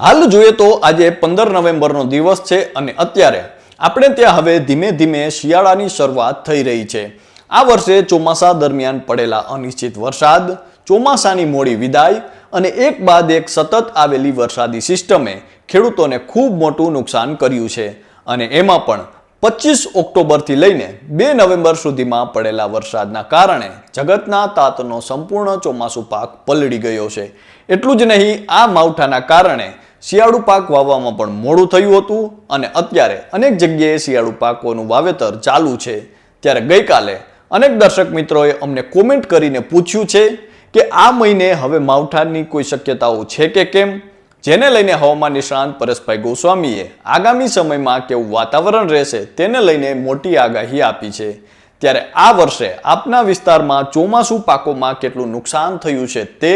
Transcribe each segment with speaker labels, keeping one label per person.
Speaker 1: હાલ જોઈએ તો આજે પંદર નવેમ્બરનો દિવસ છે અને અત્યારે આપણે ત્યાં હવે ધીમે ધીમે શિયાળાની શરૂઆત થઈ રહી છે. આ વર્ષે ચોમાસા દરમિયાન પડેલા અનિશ્ચિત વરસાદ, ચોમાસાની મોડી વિદાય અને એક બાદ એક સતત આવેલી વરસાદી સિસ્ટમે ખેડૂતોને ખૂબ મોટું નુકસાન કર્યું છે. અને એમાં પણ પચીસ ઓક્ટોબરથી લઈને બે નવેમ્બર સુધીમાં પડેલા વરસાદના કારણે જગતના તાતનો સંપૂર્ણ ચોમાસું પાક પલળી ગયો છે. એટલું જ નહીં, આ માવઠાના કારણે શિયાળુ પાક વાવવામાં પણ મોડું થયું હતું અને અત્યારે અનેક જગ્યાએ શિયાળુ પાકોનું વાવેતર ચાલુ છે. ત્યારે ગઈકાલે અનેક દર્શક મિત્રોએ અમને કોમેન્ટ કરીને પૂછ્યું છે કે આ મહિને હવે માવઠાની કોઈ શક્યતાઓ છે કે કેમ? જેને લઈને હવામાન નિષ્ણાંત પરેશભાઈ ગોસ્વામીએ આગામી સમયમાં કેવું વાતાવરણ રહેશે તેને લઈને મોટી આગાહી આપી છે. ત્યારે આ વર્ષે આપના વિસ્તારમાં ચોમાસું પાકોમાં કેટલું નુકસાન થયું છે તે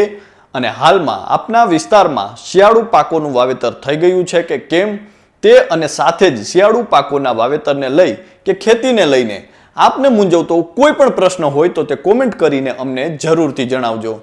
Speaker 1: અને હાલમાં આપના વિસ્તારમાં શિયાળુ પાકોનું વાવેતર થઈ ગયું છે કે કેમ? તે અને સાથે જ શિયાળુ પાકોના વાવેતરને લઈ કે ખેતીને લઈને આપને મૂંઝવતો કોઈ પણ પ્રશ્ન હોય તો તે કોમેન્ટ કરીને અમને જરૂરથી જણાવજો.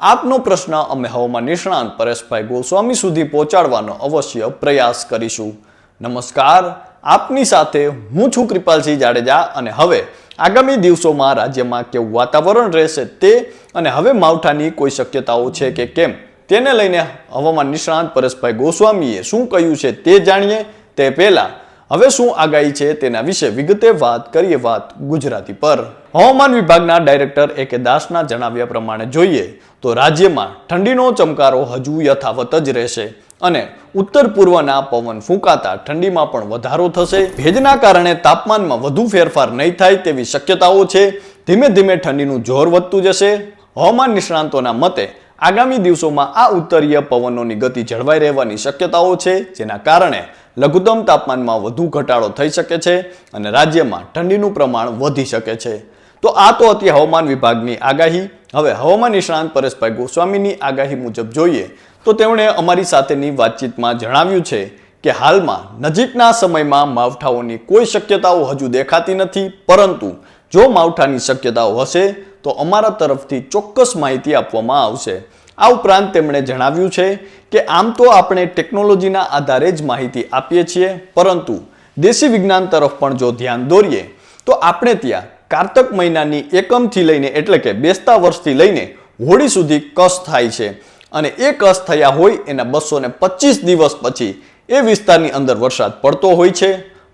Speaker 1: આપનો પ્રશ્ન અમે હવામાન નિષ્ણાંત પરેશભાઈ ગોસ્વામી સુધી પહોંચાડવાનો અવશ્ય પ્રયાસ કરીશું. નમસ્કાર, આપની સાથે હું છું કૃપાલસિંહ જાડેજા અને હવે આગામી દિવસોમાં રાજ્યમાં કેવું વાતાવરણ રહેશે તે અને હવે માવઠાની કોઈ શક્યતાઓ છે કે કેમ, તેને લઈને હવામાન નિષ્ણાંત પરેશભાઈ ગોસ્વામીએ શું કહ્યું છે તે જાણીએ. તે પહેલા હવે શું આગાહી છે તેના વિશે વિગતે વાત કરીએ વાત ગુજરાતી પર. હવામાન વિભાગના ડાયરેક્ટર એ કે દાસના જણાવ્યા પ્રમાણે જોઈએ તો રાજ્યમાં ઠંડીનો ચમકારો હજુ યથાવત જ રહેશે અને ઉત્તર પૂર્વના પવન ફૂંકાતા ઠંડીમાં પણ વધારો થશે. ભેજના કારણે તાપમાનમાં વધુ ફેરફાર નહીં થાય તેવી શક્યતાઓ છે. ધીમે ધીમે ઠંડીનું જોર વધતું જશે. હવામાન નિષ્ણાંતોના મતે આગામી દિવસોમાં આ ઉત્તરીય પવનોની ગતિ જળવાઈ રહેવાની શક્યતાઓ છે, જેના કારણે લઘુત્તમ તાપમાનમાં વધુ ઘટાડો થઈ શકે છે અને રાજ્યમાં ઠંડીનું પ્રમાણ વધી શકે છે. તો આ તો હતી હવામાન વિભાગની આગાહી. હવે હવામાન નિષ્ણાંત પરેશભાઈ ગોસ્વામીની આગાહી મુજબ જોઈએ તો તેમણે અમારી સાથેની વાતચીતમાં જણાવ્યું છે કે હાલમાં નજીકના સમયમાં માવઠાઓની કોઈ શક્યતાઓ હજુ દેખાતી નથી, પરંતુ જો માવઠાની શક્યતાઓ હશે, તો અમારા તરફથી ચોક્કસ માહિતી આપવામાં આવશે. આ ઉપરાંત તેમણે જણાવ્યું છે કે આમ તો આપણે ટેકનોલોજીના આધારે જ માહિતી આપીએ છીએ, પરંતુ દેશી વિજ્ઞાન તરફ પણ જો ધ્યાન દોરીએ, તો આપણે ત્યાં કારતક મહિનાની એકમથી લઈને એટલે કે બેસતા વર્ષથી લઈને હોળી સુધી કસ થાય છે. અને એ કસ થયા હોય એના બસો પચીસ દિવસ પછી એ વિસ્તારની અંદર વરસાદ પડતો હોય છે.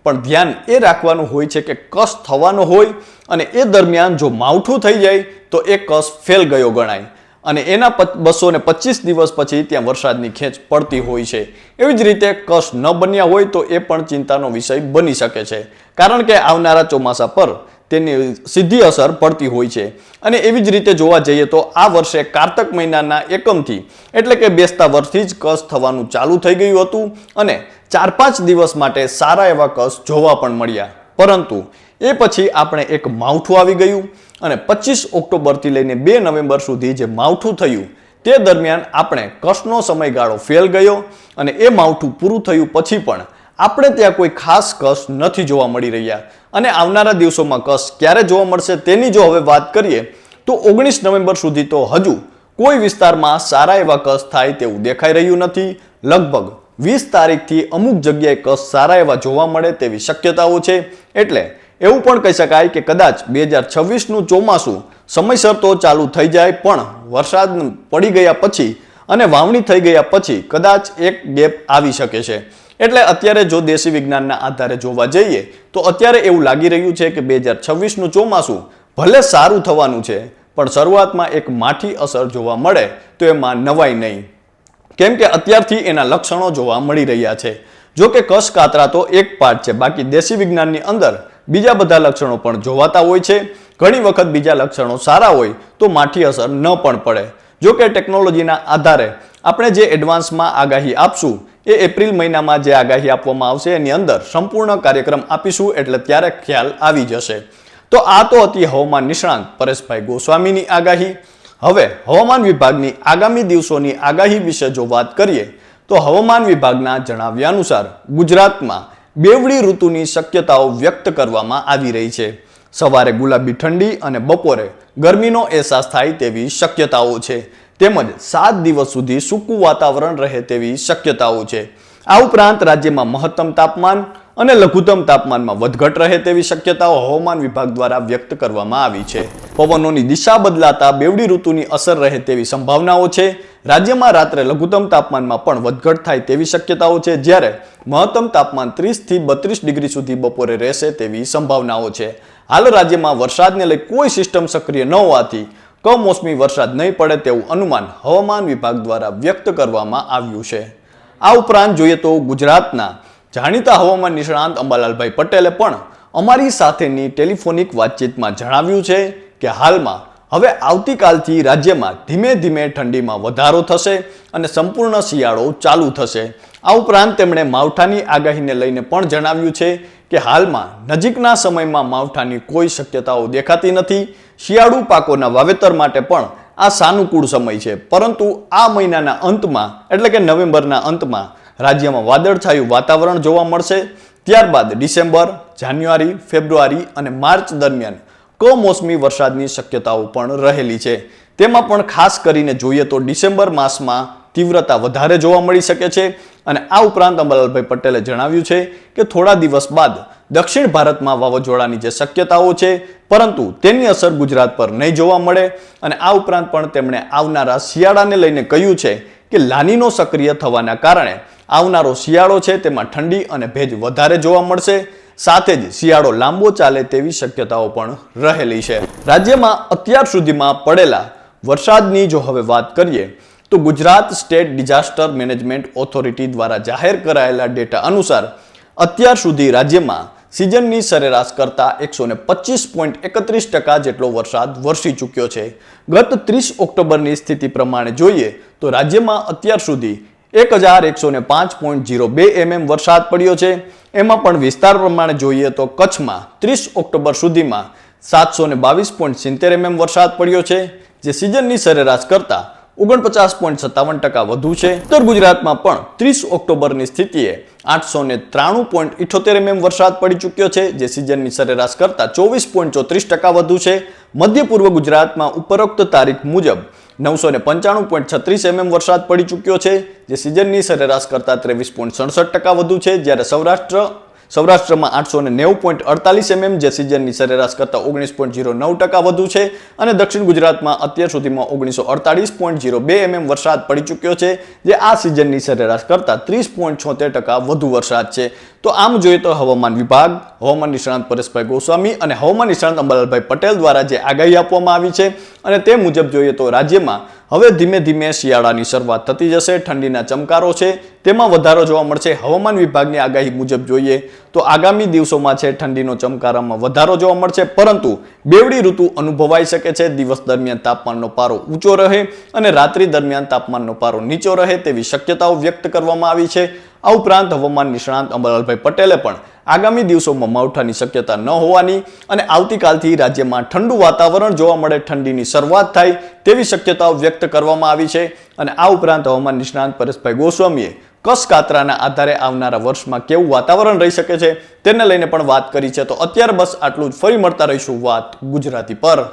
Speaker 1: પણ ધ્યાન એ રાખવાનું હોય છે કે કસ થવાનો હોય અને એ દરમિયાન જો માવઠું થઈ જાય, તો એ કસ ફેલ ગયો ગણાય. અને એના બસો ને પચીસ દિવસ પછી ત્યાં વરસાદની ખેંચ પડતી હોય છે. એવી જ રીતે કશ ન બન્યા હોય તો એ પણ ચિંતાનો વિષય બની શકે છે. કારણ કે આવનારા ચોમાસા પર તેની સીધી અસર પડતી હોય છે. અને એવી જ રીતે જોવા જઈએ તો આ વર્ષે કારતક મહિનાના એકમથી એટલે કે બેસતા વર્ષથી જ કસ થવાનું ચાલુ થઈ ગયું હતું અને ચાર પાંચ દિવસ માટે સારા એવા કસ જોવા પણ મળ્યા. પરંતુ એ પછી આપણે એક માવઠું આવી ગયું અને પચીસ ઓક્ટોબરથી લઈને બે નવેમ્બર સુધી જે માવઠું થયું તે દરમિયાન આપણે કશનો સમયગાળો ફેલ ગયો અને એ માવઠું પૂરું થયું પછી પણ આપણે ત્યાં કોઈ ખાસ કસ નથી જોવા મળી રહ્યા. અને આવનારા દિવસોમાં કસ ક્યારે જોવા મળશે તેની જો હવે વાત કરીએ, તો ઓગણીસ નવેમ્બર સુધી તો હજુ કોઈ વિસ્તારમાં સારા એવા કસ થાય તેવું દેખાઈ રહ્યું નથી. લગભગ વીસ તારીખથી અમુક જગ્યાએ કસ સારા એવા જોવા મળે તેવી શક્યતાઓ છે. એટલે એવું પણ કહી શકાય કે કદાચ બે હજાર છવ્વીસનું ચોમાસું સમયસર તો ચાલુ થઈ જાય, પણ વરસાદ પડી ગયા પછી અને વાવણી થઈ ગયા પછી કદાચ એક ગેપ આવી શકે છે. એટલે અત્યારે જો દેશી વિજ્ઞાનના આધારે જોવા જઈએ, તો અત્યારે એવું લાગી રહ્યું છે કે બે હજાર છવ્વીસનું ચોમાસું ભલે સારું થવાનું છે, પણ શરૂઆતમાં એક માઠી અસર જોવા મળે, તો એમાં નવાઈ નહીં. કેમ કે અત્યારથી એના લક્ષણો જોવા મળી રહ્યા છે. જો કે કસ કાતરા તો એક પાર્ટ છે, બાકી દેશી વિજ્ઞાનની અંદર બીજા બધા લક્ષણો પણ જોવાતા હોય છે. ઘણી વખત બીજા લક્ષણો સારા હોય તો માઠી અસર ન પણ પડે. જો કે ટેકનોલોજીના આધારે આપણે જે એડવાન્સમાં આગાહી આપશું, એ એપ્રિલ મહિનામાં જે આગાહી આપવામાં આવશે, એની અંદર સંપૂર્ણ કાર્યક્રમ આપીશું એટલે ત્યારે ખ્યાલ આવી જશે. તો આ તો હતી હવામાન નિષ્ણાંત પરેશભાઈ ગોસ્વામીની આગાહી. હવે હવામાન વિભાગની આગામી દિવસોની આગાહી વિશે જો વાત કરીએ, તો હવામાન વિભાગના જણાવ્યા અનુસાર ગુજરાતમાં બેવડી ઋતુની શક્યતાઓ વ્યક્ત કરવામાં આવી રહી છે. સવારે ગુલાબી ઠંડી અને બપોરે ગરમીનો અહેસાસ થાય તેવી શક્યતાઓ છે. તેમજ સાત દિવસ સુધી સૂકું વાતાવરણ રહે તેવી શક્યતાઓ છે. આ ઉપરાંત રાજ્યમાં મહત્તમ તાપમાન અને લઘુત્તમ તાપમાનમાં વધઘટ રહે તેવી શક્યતાઓ હવામાન વિભાગ દ્વારા વ્યક્ત કરવામાં આવી છે. પવનોની દિશા બદલાતા બેવડી ઋતુની અસર રહે તેવી સંભાવનાઓ છે. રાજ્યમાં રાત્રે લઘુત્તમ તાપમાનમાં પણ વધઘટ થાય તેવી શક્યતાઓ છે, જ્યારે મહત્તમ તાપમાન ત્રીસથી બત્રીસ ડિગ્રી સુધી બપોરે રહેશે તેવી સંભાવનાઓ છે. હાલ રાજ્યમાં વરસાદને લઈ કોઈ સિસ્ટમ સક્રિય ન હોવાથી કમોસમી વરસાદ નહીં પડે તેવું અનુમાન હવામાન વિભાગ દ્વારા વ્યક્ત કરવામાં આવ્યું છે. આ ઉપરાંત જોઈએ તો ગુજરાતના જાણીતા હવામાન નિષ્ણાંત અંબાલાલભાઈ પટેલે પણ અમારી સાથેની ટેલિફોનિક વાતચીતમાં જણાવ્યું છે કે હાલમાં હવે આવતીકાલથી રાજ્યમાં ધીમે ધીમે ઠંડીમાં વધારો થશે અને સંપૂર્ણ શિયાળો ચાલુ થશે. આ ઉપરાંત તેમણે માવઠાની આગાહીને લઈને પણ જણાવ્યું છે કે હાલમાં નજીકના સમયમાં માવઠાની કોઈ શક્યતાઓ દેખાતી નથી. શિયાળુ પાકોના વાવેતર માટે પણ આ સાનુકૂળ સમય છે. પરંતુ આ મહિનાના અંતમાં, એટલે કે નવેમ્બરના અંતમાં રાજ્યમાં વાદળછાયું વાતાવરણ જોવા મળશે. ત્યારબાદ ડિસેમ્બર, જાન્યુઆરી, ફેબ્રુઆરી અને માર્ચ દરમિયાન કમોસમી વરસાદની શક્યતાઓ પણ રહેલી છે. તેમાં પણ ખાસ કરીને જોઈએ તો ડિસેમ્બર માસમાં તીવ્રતા વધારે જોવા મળી શકે છે અને આ ઉપરાંત અંબાલાલભાઈ પટેલે જણાવ્યું છે કે થોડા દિવસ બાદ દક્ષિણ ભારતમાં વાવાઝોડાની જે શક્યતાઓ છે, પરંતુ તેની અસર ગુજરાત પર નહીં જોવા મળે અને આ ઉપરાંત પણ તેમણે આવનારા શિયાળાને લઈને કહ્યું છે કે લાનીનો સક્રિય થવાના કારણે આવનારો શિયાળો છે તેમાં ઠંડી અને ભેજ વધારે જોવા મળશે. સાથે જ શિયાળો લાંબો ચાલે તેવી શક્યતાઓ પણ રહેલી છે. રાજ્યમાં અત્યાર સુધીમાં પડેલા વરસાદની જો હવે વાત કરીએ, તો Gujarat state disaster management authority દ્વારા જાહેર કરાયેલા ડેટા અનુસાર અત્યાર સુધી રાજ્યમાં સિઝનની સરેરાશ કરતાં એકસો ને પચીસ પોઈન્ટ એકત્રીસ ટકા જેટલો વરસાદ વરસી ચૂક્યો છે. ગત ત્રીસ ઓક્ટોબરની સ્થિતિ પ્રમાણે જોઈએ, તો રાજ્યમાં અત્યાર સુધી એક હજાર એકસો ને પાંચ પોઈન્ટ જીરો બે એમએમ વરસાદ પડ્યો છે. એમાં પણ વિસ્તાર પ્રમાણે જોઈએ તો કચ્છમાં ત્રીસ ઓક્ટોબર સુધીમાં સાતસો ને બાવીસ પોઈન્ટ સિત્તેર એમએમ વરસાદ પડ્યો છે, જે સિઝનની સરેરાશ કરતા ઓગણપચાસ પોઈન્ટ સત્તાવન ટકા વધુ છે. ઉત્તર ગુજરાતમાં પણ ત્રીસ ઓક્ટોબરની સ્થિતિએ આઠસો ને ત્રાણું પોઈન્ટ ઇઠોતેર એમએમ વરસાદ પડી ચૂક્યો છે, જે સિઝનની સરેરાશ કરતા ચોવીસ પોઈન્ટ ચોત્રીસ ટકા વધુ છે. મધ્ય પૂર્વ ગુજરાતમાં ઉપરોક્ત તારીખ મુજબ નવસો ને પંચાણું પોઈન્ટ છત્રીસ એમએમ વરસાદ પડી ચૂક્યો છે, જે સિઝનની સરેરાશ કરતા ત્રેવીસ પોઈન્ટ સડસઠ ટકા વધુ છે, જ્યારે સૌરાષ્ટ્ર સૌરાષ્ટ્રમાં આઠસો ને નેવું પોઈન્ટ અડતાલીસ એમએમ, જે સિઝનની સરેરાશ કરતાં ઓગણીસ પોઈન્ટ જીરો નવ ટકા વધુ છે. અને દક્ષિણ ગુજરાતમાં અત્યાર સુધીમાં ઓગણીસો અડતાલીસ પોઈન્ટ ઝીરો બે એમએમ વરસાદ પડી ચૂક્યો છે, જે આ સિઝનની સરેરાશ કરતાં ત્રીસ પોઈન્ટ છોતેર ટકા વધુ વરસાદ છે. તો આમ જોઈએ તો હવામાન વિભાગ, હવામાન નિષ્ણાંત પરેશભાઈ ગોસ્વામી અને હવામાન નિષ્ણાંત અંબાલાલભાઈ પટેલ દ્વારા જે આગાહી આપવામાં આવી છે, અને તે મુજબ જોઈએ તો રાજ્યમાં હવે ધીમે ધીમે શિયાળાની શરૂઆત થતી જશે, ઠંડીના ચમકારો છે, તેમાં વધારો જોવા મળશે. હવામાન વિભાગની આગાહી મુજબ જોઈએ તો આગામી દિવસોમાં છે, ઠંડીનો ચમકારામાં વધારો જોવા મળશે, પરંતુ બેવડી ઋતુ અનુભવાઈ શકે છે. દિવસ દરમિયાન તાપમાનનો પારો ઊંચો રહે અને રાત્રિ દરમિયાન તાપમાનનો પારો નીચો રહે તેવી શક્યતાઓ વ્યક્ત કરવામાં આવી છે. આ ઉપરાંત હવામાન નિષ્ણાંત અંબાલાલભાઈ પટેલે પણ આગામી દિવસોમાં માવઠાની શક્યતા ન હોવાની અને આવતીકાલથી રાજ્યમાં ઠંડુ વાતાવરણ જોવા મળે ઠંડીની શરૂઆત થાય તેવી શક્યતાઓ વ્યક્ત કરવામાં આવી છે. અને આ ઉપરાંત હવામાન નિષ્ણાંત પરેશભાઈ ગોસ્વામીએ કસકાતરાના આધારે આવનારા વર્ષમાં કેવું વાતાવરણ રહી શકે છે તેને લઈને પણ વાત કરી છે. તો અત્યારે બસ આટલું જ. ફરી મળતા રહીશું વાત ગુજરાતી પર.